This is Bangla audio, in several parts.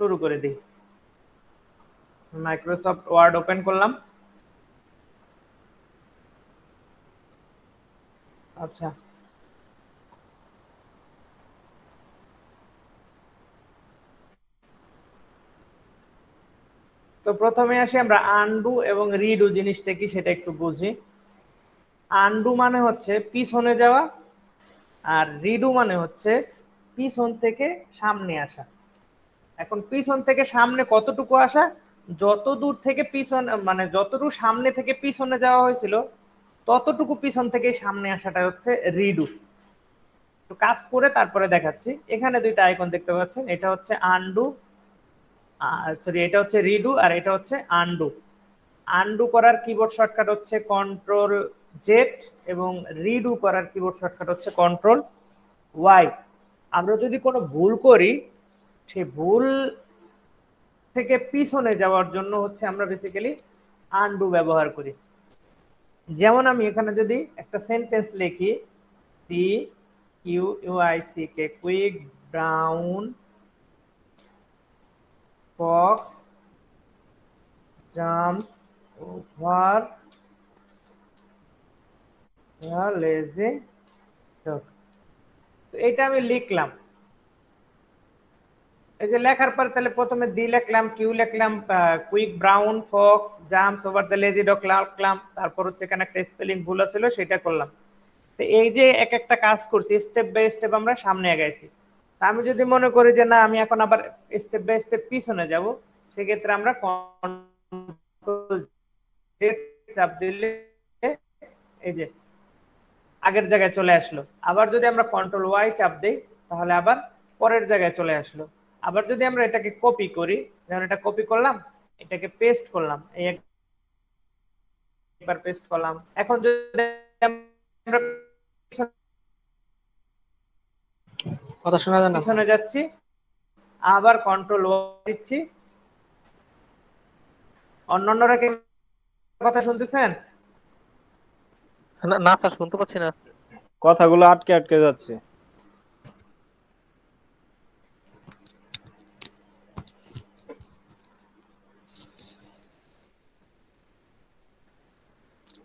শুরু করে দিই। মাইক্রোসফট ওয়ার্ড ওপেন করলাম। আচ্ছা। তো প্রথমে আসি আমরা আন্ডু এবং রিডু জিনিসটা কি সেটা একটু বুঝি। আন্ডু মানে হচ্ছে পিছনে যাওয়া আর রিডু মানে হচ্ছে পিছন থেকে সামনে আসা। এখন পিছন থেকে সামনে কতটুকু আসা, যত দূর থেকে পিছন মানে যতটুকু সামনে থেকে পিছনে যাওয়া হয়েছিল, ততটুকু পিছন থেকে সামনে আসাটা হচ্ছে রিডু। তো কাজ করে তারপরে দেখাচ্ছি। এখানে দুইটা আইকন দেখতে পাচ্ছেন, এটা হচ্ছে আন্ডু সরি এটা হচ্ছে রিডু আর এটা হচ্ছে আন্ডু। আন্ডু করার কিবোর্ড শর্টকাট হচ্ছে কন্ট্রোল জেড এবং রিডু করার কিবোর্ড শর্টকাট হচ্ছে কন্ট্রোল ওয়াই আমরা যদি কোনো ভুল করি সেই ভুল থেকে পিছনে যাওয়ার জন্য হচ্ছে আমরা বেসিক্যালি আন্ডু ব্যবহার করি। যেমন আমি এখানে যদি একটা সেন্টেন্স লিখি T U UIC K quick brown fox jumps over lazy তো এটা আমি লিখলাম। এই যে লেখার পর তাহলে প্রথমে দি লেখলাম, Q লেখলাম quick, brown, fox jumps over the lazy dog লিখলাম, তারপর হচ্ছে এখানে একটা স্পেলিং ভুল ছিল সেটা করলাম। তো এই যে এক একটা কাজ করছি, স্টেপ বাই স্টেপ আমরা সামনে আগাইছি। আমি যদি মনে করি যে না, আমি এখন আবার স্টেপ বাই স্টেপ পিছনে যাব, সেক্ষেত্রে আমরা চাপ দিলে এই যে আগের জায়গায় চলে আসলো। আবার যদি আমরা কন্ট্রোল ওয়াই চাপ দিই, তাহলে আবার পরের জায়গায় চলে আসলো। আবার যদি আমরা এটাকে কপি করি যেমন এটা কপি করলাম এটাকে পেস্ট করলাম এই একবার পেস্ট করলাম। এখন যদি আমরা কথা শোনা যায় না। পিছনে যাচ্ছি আবার কন্ট্রোল দিচ্ছি। অন্যান্যরা কি কথা শুনতেছেন? না না স্যার শুনতে পাচ্ছি না। কথাগুলো আটকে আটকে যাচ্ছে।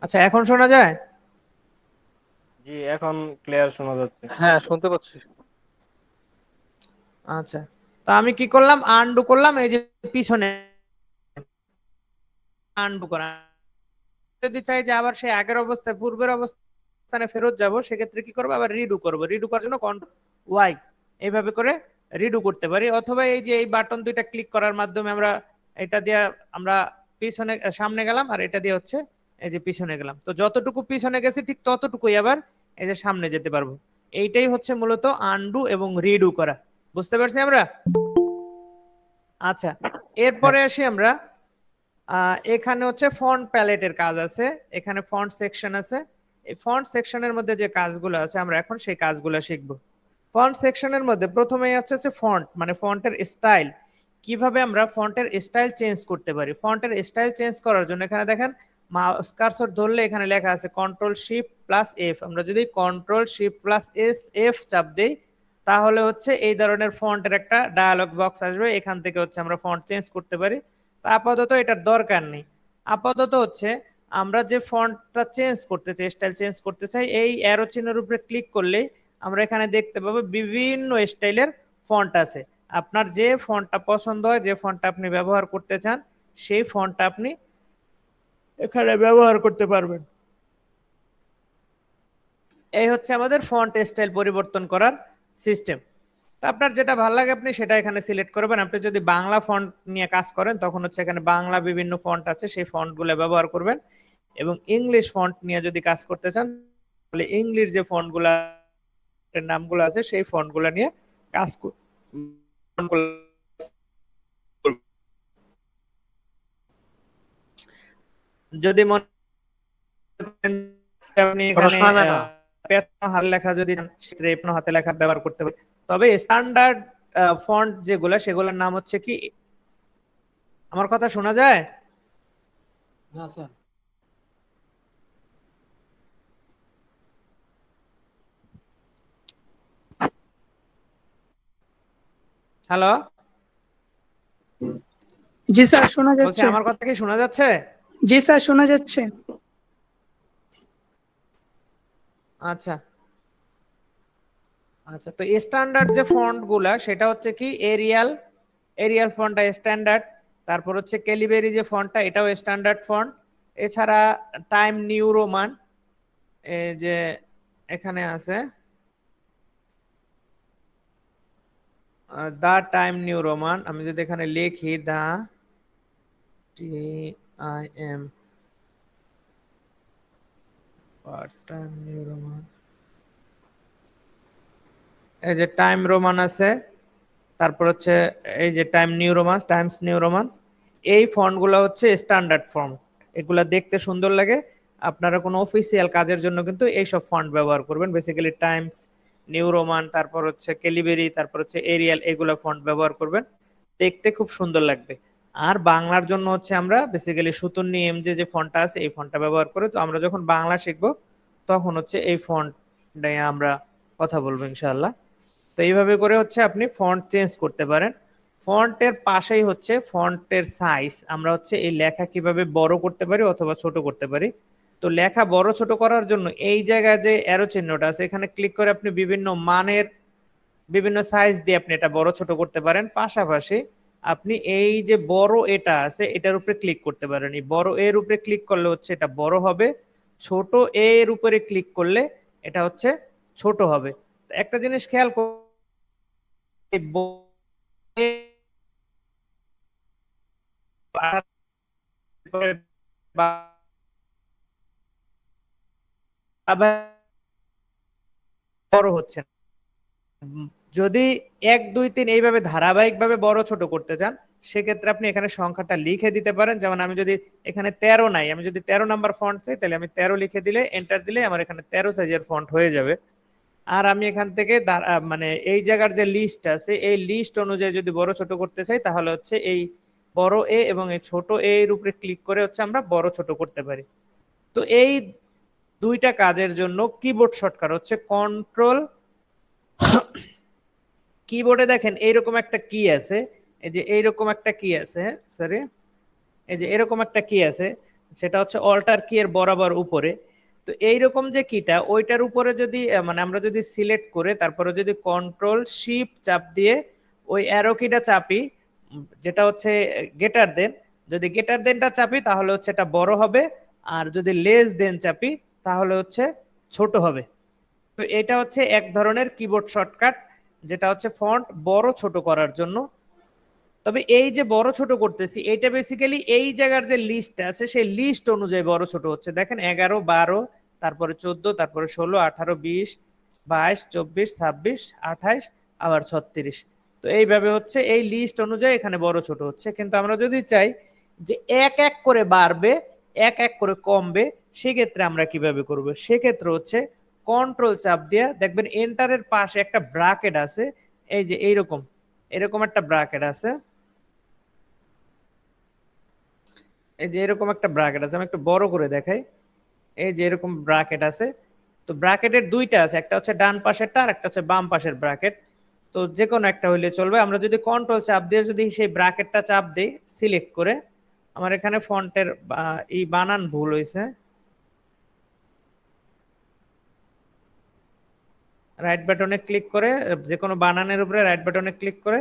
আচ্ছা এখন শোনা যায়? জি এখন ক্লিয়ার শোনা যাচ্ছে। হ্যাঁ শুনতে পাচ্ছি। আচ্ছা তো আমি কি করলাম? আনডু করলাম এই যে পিছনে। আনডু করা। যদি চাই যে আবার সেই আগের অবস্থায় পূর্বের অবস্থানে ফেরত যাব সেক্ষেত্রে কি করব? আবার রিডু করব। রিডু করার জন্য কন্ট্রোল ওয়াই এইভাবে করে রিডু করতে পারি। অথবা এই যে এই বাটন দুইটা ক্লিক করার মাধ্যমে আমরা এটা দিয়ে আমরা পিছনে সামনে গেলাম আর এটা দিয়ে হচ্ছে এই যে পিছনে গেলাম। তো যতটুকু পিছনে গেছি, ঠিক ততটুকুই আবার এই যে সামনে যেতে পারব। এইটাই হচ্ছে মূলত আনডু এবং রিডু করা। বুঝতে পারছি আমরা? আচ্ছা এরপরে আসি আমরা। এখানে হচ্ছে ফন্ট প্যালেটের কাজ আছে। এখানে ফন্ট সেকশন আছে। এই ফন্ট সেকশনের মধ্যে যে কাজগুলো আছে, আমরা এখন সেই কাজগুলো শিখব। ফন্ট সেকশনের মধ্যে প্রথমেই হচ্ছে হচ্ছে ফন্ট মানে ফন্টের স্টাইল কীভাবে আমরা ফন্টের স্টাইল চেঞ্জ করতে পারি? ফন্টের স্টাইল চেঞ্জ করার জন্য এখানে দেখেন মাউস কার্সর ধরলে এখানে লেখা আছে কন্ট্রোল শিফট প্লাস এফ আমরা যদি control shift plus S F চাপ দেই, তাহলে হচ্ছে এই ধরনের ফন্টের একটা ডায়ালগ বক্স আসবে। এখান থেকে হচ্ছে আমরা ফন্ট চেঞ্জ করতে পারি। তো আপাতত এটার দরকার নেই। আপাতত হচ্ছে আমরা যে ফন্টটা চেঞ্জ করতে চাই স্টাইল চেঞ্জ করতে চাই, এই অ্যারো চিহ্নের উপরে ক্লিক করলেই আমরা এখানে দেখতে পাবো বিভিন্ন স্টাইলের ফন্ট আছে। আপনার যে ফন্টটা পছন্দ হয়, যে ফন্টটা আপনি ব্যবহার করতে চান, সেই ফন্টটা আপনি এখানে ব্যবহার করতে পারবেন। এই হচ্ছে আমাদের ফন্ট স্টাইল পরিবর্তন করার সিস্টেম তো আপনার যেটা ভালো লাগে আপনি সেটা এখানে সিলেক্ট করবেন। আপনি যদি বাংলা ফন্ট নিয়ে কাজ করেন, তখন হচ্ছে এখানে বাংলা বিভিন্ন ফন্ট আছে, সেই ফন্টগুলো ব্যবহার করবেন। এবং ইংলিশ ফন্ট নিয়ে যদি কাজ করতে চান, তাহলে ইংলিশ যে ফন্টগুলো নামগুলো আছে, সেই ফন্টগুলো নিয়ে কাজ যদি মনে হাতে লেখা যদি হাতে লেখা ব্যবহার করতে পারি তবে স্ট্যান্ডার্ড ফন্ট যেগুলো সেগুলোর নাম হচ্ছে কি? আমার কথা শোনা যায়? না স্যার। হ্যালো জি স্যার শোনা যাচ্ছে। আমার কথা কি শোনা যাচ্ছে? জি স্যার, শোনা যাচ্ছে। আচ্ছা। আচ্ছা তো স্ট্যান্ডার্ড যে ফন্টগুলা, সেটা হচ্ছে কি এরিয়াল এরিয়াল ফন্টটা স্ট্যান্ডার্ড তারপর হচ্ছে ক্যালিবেরি যে ফন্টটা এটাও স্ট্যান্ডার্ড ফন্ট এছাড়া টাইম নিউ রোমান যে এখানে আছে। দা টাইম নিউ রোমান আমি যদি এখানে লিখি the T I M time new Roman এই যে টাইম রোমান আছে, তারপর হচ্ছে এই যে time new Romans times new Romans এই ফন্টগুলো হচ্ছে স্ট্যান্ডার্ড ফন্ট এগুলা দেখতে সুন্দর লাগে। আপনারা কোনো অফিসিয়াল কাজের জন্য কিন্তু এইসব ফন্ট ব্যবহার করবেন। বেসিক্যালি টাইমস নিউ রোমান তারপর হচ্ছে ক্যালিবেরি তারপর হচ্ছে এরিয়াল এগুলো ফন্ট ব্যবহার করবেন। দেখতে খুব সুন্দর লাগবে। আর বাংলার জন্য হচ্ছে আমরা বেসিক্যালি সুতুন নিয়ম যে যে ফন্টটা আছে, এই ফন্টটা ব্যবহার করে তো আমরা যখন বাংলা শিখব, তখন হচ্ছে এই ফন্ট নিয়ে আমরা কথা বলব ইনশাআল্লাহ। তো এইভাবে করে হচ্ছে আপনি ফন্ট চেঞ্জ করতে পারেন। ফন্টের পাশেই হচ্ছে ফন্টের সাইজ আমরা হচ্ছে এই লেখা কীভাবে বড় করতে পারি অথবা ছোট করতে পারি। তো লেখা বড় ছোট করার জন্য এই জায়গায় যে অ্যারো চিহ্নটা আছে, এখানে ক্লিক করে আপনি বিভিন্ন মানের বিভিন্ন সাইজ দিয়ে আপনি এটা বড় ছোট করতে পারেন। পাশাপাশি আপনি এই যে বড় এটা আছে, এটার উপরে ক্লিক করতে পারেন। এই বড় এর উপরে ক্লিক করলে হচ্ছে এটা বড় হবে, ছোট এর উপরে ক্লিক করলে এটা হচ্ছে ছোট হবে। একটা জিনিস খেয়াল বড় হচ্ছে যদি এক, দুই, তিন এইভাবে ধারাবাহিকভাবে বড়, ছোট করতে চান, সেক্ষেত্রে আপনি এখানে সংখ্যাটা লিখে দিতে পারেন। যেমন আমি যদি এখানে তেরো নাই, আমি যদি তেরো নাম্বার ফন্ট চাই, তাহলে আমি তেরো লিখে দিলে এন্টার দিলে আমার এখানে তেরো সাইজের ফন্ট হয়ে যাবে। আর আমি এখান থেকে মানে এই জায়গার যে লিস্ট আছে, এই লিস্ট অনুযায়ী যদি বড়, ছোট করতে চাই, তাহলে হচ্ছে এই বড় এ এবং এই ছোট এ এর উপরে ক্লিক করে হচ্ছে আমরা বড়, ছোট করতে পারি। তো এই দুইটা কাজের জন্য কিবোর্ড শর্টকাট হচ্ছে কন্ট্রোল কিবোর্ডে দেখেন এইরকম একটা কি আছে। এই যে এইরকম একটা কি আছে সরি এই যে এরকম একটা কি আছে, সেটা হচ্ছে অল্টার কি এর বরাবর উপরে। তো এইরকম যে কিটা ওইটার উপরে যদি মানে আমরা যদি সিলেক্ট করে, তারপরে যদি কন্ট্রোল শিপ চাপ দিয়ে ওই অ্যারো কিটা চাপি যেটা হচ্ছে গেটার দেন, যদি গেটার দেনটা চাপি, তাহলে হচ্ছে এটা বড় হবে। আর যদি লেস দেন চাপি, তাহলে হচ্ছে ছোট হবে। তো এটা হচ্ছে এক ধরনের কিবোর্ড শর্টকাট যেটা হচ্ছে ফন্ট বড় ছোট করার জন্য। তবে এই যে বড় ছোট করতেছি এটা বেসিক্যালি এই জায়গার যে লিস্ট আছে, সেই লিস্ট অনুযায়ী বড় ছোট হচ্ছে। দেখেন এগারো, বারো, তারপরে চোদ্দ, তারপরে ষোলো, আঠারো, বিশ, বাইশ, চব্বিশ, ছাব্বিশ, আঠাইশ, আবার ছত্রিশ। তো এইভাবে হচ্ছে এই লিস্ট অনুযায়ী এখানে বড় ছোট হচ্ছে। কিন্তু আমরা যদি চাই যে এক এক করে বাড়বে, এক এক করে কমবে, সেক্ষেত্রে আমরা কীভাবে করব? সেক্ষেত্রে হচ্ছে কন্ট্রোল চাপ দিয়ে দেখবেন এন্টারের পাশে একটা ব্রাকেট আছে, এই যে এইরকম, এরকম একটা ব্রাকেট আছে। এই যে এরকম একটা ব্রাকেট আছে, আমি একটু বড় করে দেখাই। এই যে এরকম ব্রাকেট আছে, তো ব্রাকেটের দুইটা আছে, একটা হচ্ছে ডান পাশেরটা আর একটা হচ্ছে বাম পাশের ব্রাকেট তো যে কোনো একটা হইলে চলবে, আমরা যদি কন্ট্রোল চাপ দিয়ে যদি সেই ব্রাকেটটা চাপ দিই সিলেক্ট করে, আমার এখানে ফন্টের এই বানান ভুল হয়েছে রাইট বাটনে ক্লিক করে যে কোনো বানানের উপরে রাইট বাটনে ক্লিক করে,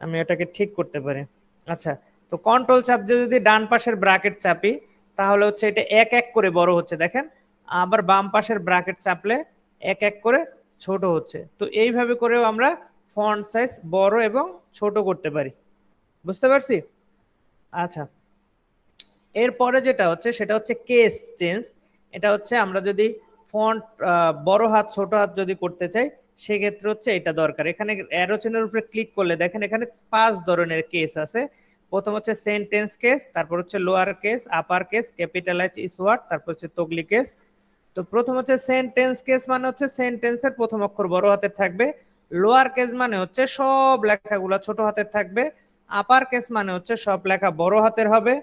আমি এটাকে ঠিক করতে পারি। আচ্ছা তো কন্ট্রোল চাপ দিয়ে যদি ডান পাশের ব্রাকেট চাপি, তাহলে হচ্ছে এটা এক এক করে বড় হচ্ছে, দেখেন। আবার বাম পাশের ব্রাকেট চাপলে এক এক করে ছোট হচ্ছে। তো এইভাবে করেও আমরা ফন্ট সাইজ বড় এবং ছোট করতে পারি। বুঝতে পারছি? আচ্ছা এরপরে যেটা হচ্ছে, সেটা হচ্ছে কেস চেঞ্জ এটা হচ্ছে আমরা যদি ফন্ট বড় হাত, ছোট হাত যদি করতে চাই, সেক্ষেত্রে হচ্ছে এটা দরকার। এখানে অ্যারো চিহ্নের উপরে ক্লিক করলে দেখেন এখানে পাঁচ ধরনের কেস আছে। প্রথম হচ্ছে সেন্টেন্স কেস তারপর হচ্ছে lower case upper case capitalize each word তারপর হচ্ছে তগলি কেস তো প্রথম হচ্ছে সেন্টেন্স কেস মানে হচ্ছে সেন্টেন্সের প্রথম অক্ষর বড় হাতের থাকবে। লোয়ার কেস মানে হচ্ছে সব লেখাগুলো ছোট হাতের থাকবে। আপার কেস মানে হচ্ছে সব লেখা বড় হাতের হবে।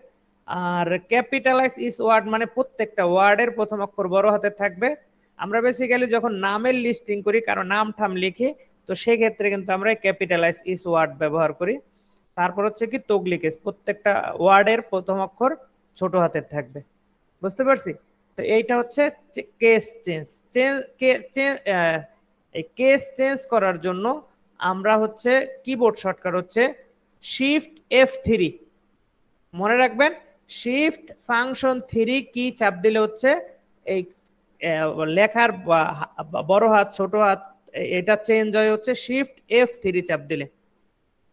আর ক্যাপিটালাইজ ইস ওয়ার্ড মানে প্রত্যেকটা ওয়ার্ডের প্রথম অক্ষর বড় হাতের থাকবে। আমরা বেসিক্যালি যখন নামের লিস্টিং করি, কারও নাম ঠাম লিখি, তো সেক্ষেত্রে কিন্তু আমরা ক্যাপিটালাইজ ইস ওয়ার্ড ব্যবহার করি। তারপর হচ্ছে কি তগলিকেস প্রত্যেকটা ওয়ার্ডের প্রথম অক্ষর ছোট হাতের থাকবে। বুঝতে পারছি? তো এইটা হচ্ছে কেস চেঞ্জ এই কেস চেঞ্জ করার জন্য আমরা হচ্ছে কিবোর্ড শর্টকাট হচ্ছে শিফট এফ থ্রি মনে রাখবেন? শিফট ফাংশন থ্রি কি চাপ দিলে হচ্ছে এই লেখার বড় হাত, ছোট হাত, এটা চেঞ্জ হয় হচ্ছে শিফট এফ থ্রি চাপ দিলে।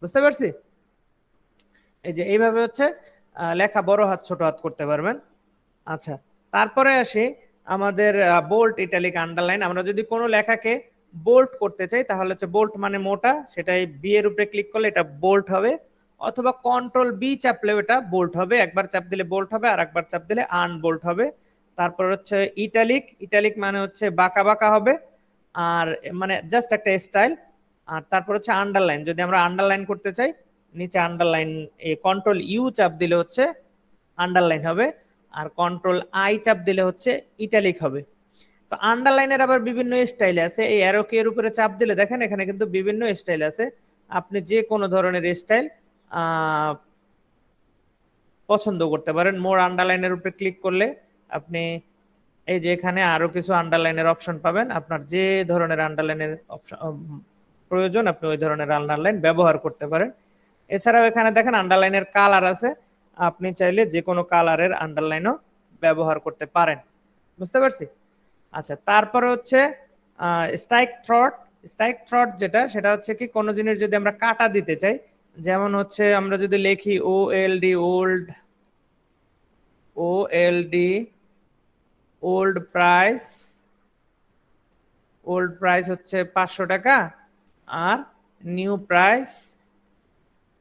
বুঝতে পারছি? এই যে এইভাবে হচ্ছে লেখা বড় হাত, ছোট হাত করতে পারবেন। আচ্ছা তারপরে আসি আমাদের বোল্ট ইটালিক আন্ডারলাইন আমরা যদি কোনো লেখাকে বোল্ট করতে চাই, তাহলে হচ্ছে বোল্ট মানে মোটা, সেটাই বি এর উপরে ক্লিক করলে এটা বোল্ট হবে। অথবা কন্ট্রোল বি চাপলেও এটা বোল্ট হবে, একবার চাপ দিলে বোল্ট হবে আর একবার চাপ দিলে আনবোল্ট হবে। তারপর হচ্ছে ইটালিক ইটালিক মানে হচ্ছে বাঁকা বাঁকা হবে, আর মানে জাস্ট একটা স্টাইল আর তারপর হচ্ছে আন্ডারলাইন যদি আমরা আন্ডারলাইন করতে চাই, নিচে আন্ডারলাইন কন্ট্রোল ইউ চাপ দিলে হচ্ছে আন্ডারলাইন হবে, আর কন্ট্রোল আই চাপ দিলে হচ্ছে ইটালিক হবে। তো আন্ডারলাইনের আবার বিভিন্ন স্টাইল আছে, এই অ্যারো কি এর উপরে চাপ দিলে দেখেন এখানে কিন্তু বিভিন্ন স্টাইল আছে। আপনি যে কোনো ধরনের স্টাইল পছন্দ করতে পারেন। মোর আন্ডারলাইনের উপরে ক্লিক করলে আপনি এই যে এখানে আরও কিছু আন্ডারলাইনের অপশন পাবেন। আপনার যে ধরনের আন্ডারলাইনের প্রয়োজন আপনি ওই ধরনের আন্ডারলাইন ব্যবহার করতে পারেন। এছাড়াও এখানে দেখেন আন্ডারলাইনের কালার আছে। আপনি চাইলে যে কোনো কালারের আন্ডারলাইনও ব্যবহার করতে পারেন। বুঝতে পারছি? আচ্ছা তারপরে হচ্ছে স্ট্রাইক থ্রট স্ট্রাইক থ্রট যেটা, সেটা হচ্ছে কি কোনো জিনিস যদি আমরা কাটা দিতে চাই যেমন হচ্ছে আমরা যদি লিখি O L D old O L D old price old price হচ্ছে পাঁচশো টাকা আর new price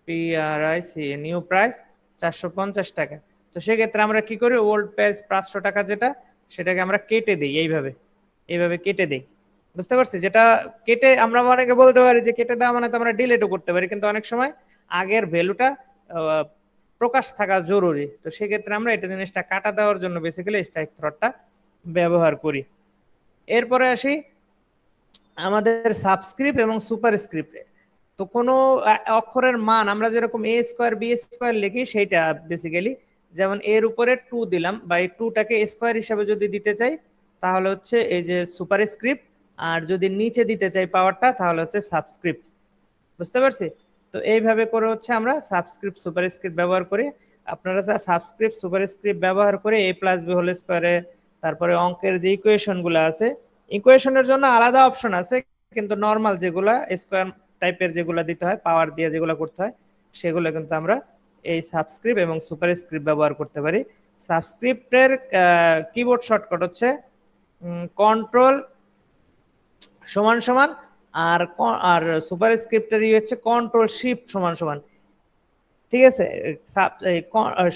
PRIC new price চারশো পঞ্চাশ টাকা। তো সেক্ষেত্রে আমরা কি করি? ওল্ড প্রাইস পাঁচশো টাকা যেটা, সেটাকে আমরা কেটে দিই এইভাবে এইভাবে কেটে দিই। বুঝতে পারছি? যেটা কেটে আমরা অনেকে বলতে পারি যে কেটে দেওয়া মানে তো আমরা ডিলেটও করতে পারি, কিন্তু অনেক সময় আগের ভ্যালুটা প্রকাশ থাকা জরুরি। তো সেক্ষেত্রে আমরা এটা জিনিসটা কাটা দেওয়ার জন্য বেসিক্যালি স্ট্রাইক থ্রটটা ব্যবহার করি। এরপরে আসি আমাদের সাবস্ক্রিপ্ট এবং সুপারস্ক্রিপ্টে তো কোনো অক্ষরের মান, আমরা যেরকম এ স্কোয়ার বি স্কোয়ার লিখি সেইটা বেসিক্যালি যেমন এর উপরে টু দিলাম বা এই টুটাকে স্কোয়ার হিসাবে যদি দিতে চাই, তাহলে হচ্ছে এই যে সুপারস্ক্রিপ্ট আর যদি নিচে দিতে চাই পাওয়ারটা তাহলে হচ্ছে সাবস্ক্রিপ্ট বুঝতে পারছি? তো এইভাবে করে হচ্ছে আমরা সাবস্ক্রিপ্ট সুপারস্ক্রিপ্ট ব্যবহার করি। আপনারা সাবস্ক্রিপ্ট সুপারস্ক্রিপ্ট ব্যবহার করে এ প্লাস বি হোল স্কোয়ারে তারপরে অঙ্কের যে ইকুয়েশনগুলো আছে ইকুয়েশনের জন্য আলাদা অপশন আছে, কিন্তু নর্মাল যেগুলা স্কোয়ার টাইপের যেগুলো দিতে হয় পাওয়ার দিয়ে যেগুলো করতে হয়, সেগুলো কিন্তু আমরা এই সাবস্ক্রিপ্ট এবং সুপারস্ক্রিপ্ট ব্যবহার করতে পারি। সাবস্ক্রিপ্টের কিবোর্ড শর্টকাট হচ্ছে কন্ট্রোল সমান সমান আর আর সুপারস্ক্রিপ্টের ই হচ্ছে কন্ট্রোল শিফট সমান সমান। ঠিক আছে?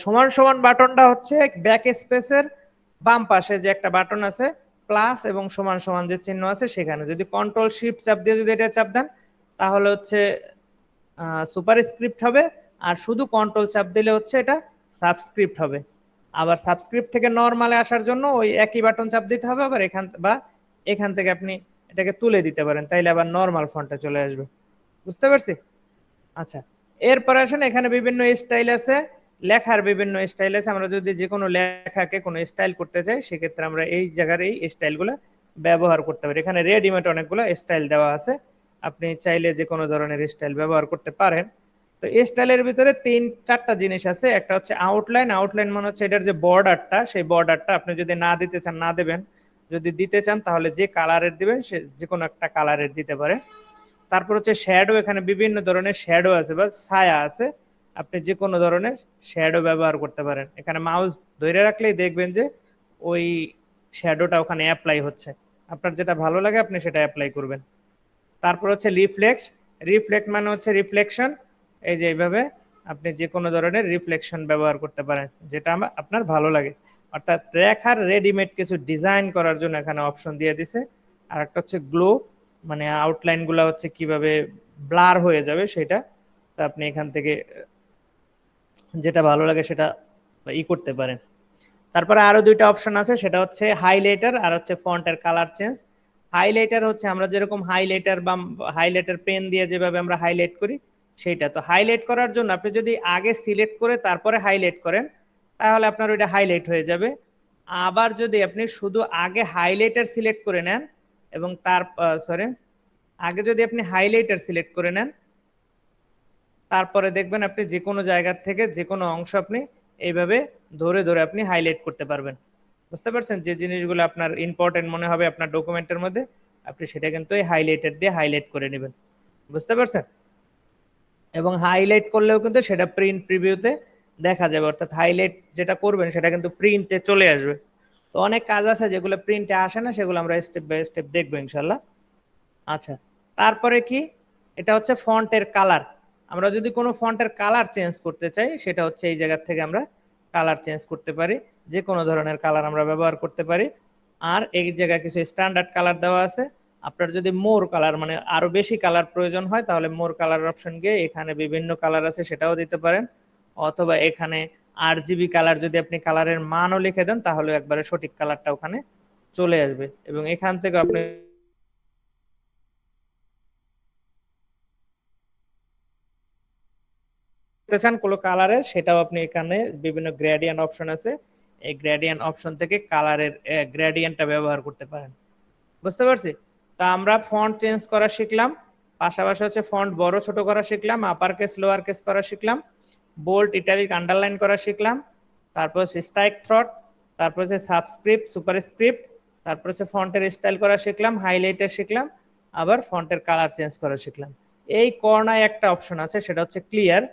সমান সমান বাটনটা হচ্ছে ব্যাক স্পেসের বাম পাশে যে একটা বাটন আছে প্লাস এবং সমান সমান যে চিহ্ন আছে সেখানে। যদি কন্ট্রোল শিফট চাপ দিয়ে যদি এটা চাপ দেন, তাহলে হচ্ছে সুপার স্ক্রিপ্ট হবে। আর শুধু কন্ট্রোল চাপ দিলে হচ্ছে এটা সাবস্ক্রিপ্ট হবে। আবার সাবস্ক্রিপ্ট থেকে নর্মালে আসার জন্য ওই একই বাটন চাপ দিতে হবে, আবার এখান, বা এখান থেকে আপনি এটাকে তুলে দিতে পারেন, তাইলে আবার নর্মাল ফন্টে চলে আসবে। বুঝতে পারছি? আচ্ছা এরপরে আসেন, এখানে বিভিন্ন স্টাইল আছে, লেখার বিভিন্ন স্টাইল আছে। আমরা যদি যে কোনো লেখাকে কোনো স্টাইল করতে চাই, সেক্ষেত্রে আমরা এই জায়গার এই স্টাইলগুলো ব্যবহার করতে পারি। এখানে রেডিমেড অনেকগুলো স্টাইল দেওয়া আছে। আপনি চাইলে যে কোনো ধরনের স্টাইল ব্যবহার করতে পারেন। তো এই স্টাইলের ভিতরে তিন, চারটা জিনিস আছে। একটা হচ্ছে আউটলাইন আউটলাইন মানে হচ্ছে এটার যে বর্ডারটা সেই বর্ডারটা আপনি যদি না দিতে চান, না দেবেন যদি দিতে চান, তাহলে যে কালারের দিবেন সে যে কোনো একটা কালারের দিতে পারে। তারপর হচ্ছে শ্যাডো এখানে বিভিন্ন ধরনের শ্যাডো আছে বা ছায়া আছে। আপনি যে কোনো ধরনের শ্যাডো ব্যবহার করতে পারেন। এখানে মাউস ধরে রাখলেই দেখবেন যে, ওই শ্যাডোটা ওখানে অ্যাপ্লাই হচ্ছে। আপনার যেটা ভালো লাগে, আপনি সেটা অ্যাপ্লাই করবেন। তারপর হচ্ছে রিফ্লেক্স রিফ্লেক্ট মানে হচ্ছে রিফ্লেকশন এই যে এইভাবে আপনি যে কোনো ধরনের রিফ্লেকশন ব্যবহার করতে পারেন, যেটা আপনার ভালো লাগে। অর্থাৎ রেখার রেডিমেড কিছু ডিজাইন করার জন্য এখানে অপশন দিয়ে দিছে। আর একটা হচ্ছে গ্লো মানে আউটলাইনগুলা হচ্ছে কীভাবে ব্লার হয়ে যাবে সেটা। তা আপনি এখান থেকে, যেটা ভালো লাগে সেটা ই করতে পারেন। তারপরে আরও দুইটা অপশন আছে, সেটা হচ্ছে হাইলাইটার আর হচ্ছে ফন্টের কালার চেঞ্জ হাইলাইটার হচ্ছে আমরা যেরকম হাইলাইটার বা হাইলাইটার পেন দিয়ে যেভাবে আমরা হাইলাইট করি সেইটা। তো হাইলাইট করার জন্য আপনি যদি আগে সিলেক্ট করে তারপরে হাইলাইট করেন, তাহলে আপনার ওইটা হাইলাইট হয়ে যাবে। আবার যদি আপনি শুধু আগে হাইলাইটার সিলেক্ট করে নেন এবং তার সরি আগে যদি আপনি হাইলাইটার সিলেক্ট করে নেন, তারপরে দেখবেন আপনি যে কোনো জায়গার থেকে যে কোনো অংশ আপনি এইভাবে ধরে ধরে আপনি হাইলাইট করতে পারবেন। বুঝতে পারছেন? যে জিনিসগুলো আপনার ইম্পর্টেন্ট মনে হবে আপনার ডকুমেন্টের মধ্যে, আপনি সেটা কিন্তু এই হাইলাইটার দিয়ে হাইলাইট করে নেবেন। বুঝতে পারছেন? এবং হাইলাইট করলেও কিন্তু সেটা প্রিন্ট প্রিভিউতে দেখা যাবে। অর্থাৎ হাইলাইট যেটা করবেন সেটা কিন্তু প্রিন্টে চলে আসবে। তো অনেক কাজ আছে যেগুলো প্রিন্টে আসে না, সেগুলো আমরা স্টেপ বাই স্টেপ দেখব ইনশাল্লাহ। আচ্ছা তারপরে কি? এটা হচ্ছে ফন্টের কালার আমরা যদি কোনো ফন্টের কালার চেঞ্জ করতে চাই, সেটা হচ্ছে এই জায়গার থেকে আমরা কালার চেঞ্জ করতে পারি। যে কোনো ধরনের কালার আমরা ব্যবহার করতে পারি। আর এই জায়গায় কিছু স্ট্যান্ডার্ড কালার দেওয়া আছে। আপনার যদি মোর কালার মানে আরও বেশি কালার প্রয়োজন হয়, তাহলে মোর কালার অপশন গিয়ে এখানে বিভিন্ন কালার আছে সেটাও দিতে পারেন। অথবা এখানে আর জিবি কালার যদি আপনি কালারের মানও লিখে দেন, তাহলে একবারে সঠিক কালারটা ওখানে চলে আসবে। এবং এখান থেকে আপনি চান কোনো কালারের, সেটাও আপনি এখানে বিভিন্ন গ্রেডিয়ান্ট অপশন আছে। এই গ্রেডিয়ান্ট অপশন থেকে কালারের গ্রেডিয়েন্টটা ব্যবহার করতে পারেন। বুঝতে পারছি? তা আমরা ফন্ট চেঞ্জ করা শিখলাম। পাশাপাশি হচ্ছে ফন্ট বড়, ছোট করা শিখলাম আপার কেস লোয়ার কেস করা শিখলাম বোল্ড ইটালিক আন্ডারলাইন করা শিখলাম, তারপর হচ্ছে স্ট্রাইক থ্রট তারপর হচ্ছে সাবস্ক্রিপ্ট সুপারস্ক্রিপ্ট তারপর হচ্ছে ফন্টের স্টাইল করা শিখলাম হাইলাইটার শিখলাম, আবার ফন্টের কালার চেঞ্জ করা শিখলাম। এই কর্নায় একটা অপশন আছে, সেটা হচ্ছে ক্লিয়ার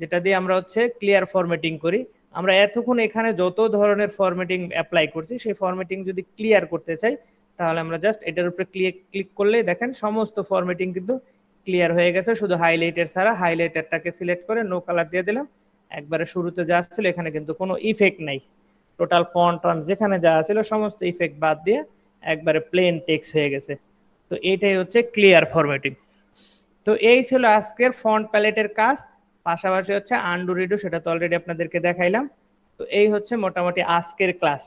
যেটা দিয়ে আমরা হচ্ছে ক্লিয়ার ফরম্যাটিং করি। আমরা এতক্ষণ এখানে যত ধরনের ফরম্যাটিং অ্যাপ্লাই করছি, সেই ফরম্যাটিং যদি ক্লিয়ার করতে চাই তাহলে আমরা জাস্ট এটার উপরে ক্লিক ক্লিক করলেই দেখেন সমস্ত ফরম্যাটিং কিন্তু ক্লিয়ার হয়ে গেছে। শুধু হাইলাইটার ছাড়া হাইলাইটারটাকে সিলেক্ট করে নো কালার দিয়ে দিলাম। একবারে শুরুতে যা ছিল এখানে কিন্তু কোনো ইফেক্ট নাই। টোটাল ফন্ট টন যেখানে যা ছিল সমস্ত ইফেক্ট বাদ দিয়ে একবারে প্লেন টেক্স হয়ে গেছে। তো এটাই হচ্ছে ক্লিয়ার ফরম্যাটিং তো এই ছিল আজকের ফন্ট প্যালেটের কাজ। পাশাপাশি হচ্ছে আন্ডু রিডু সেটা তো অলরেডি আপনাদেরকে দেখাইলাম। তো এই হচ্ছে মোটামুটি আজকের ক্লাস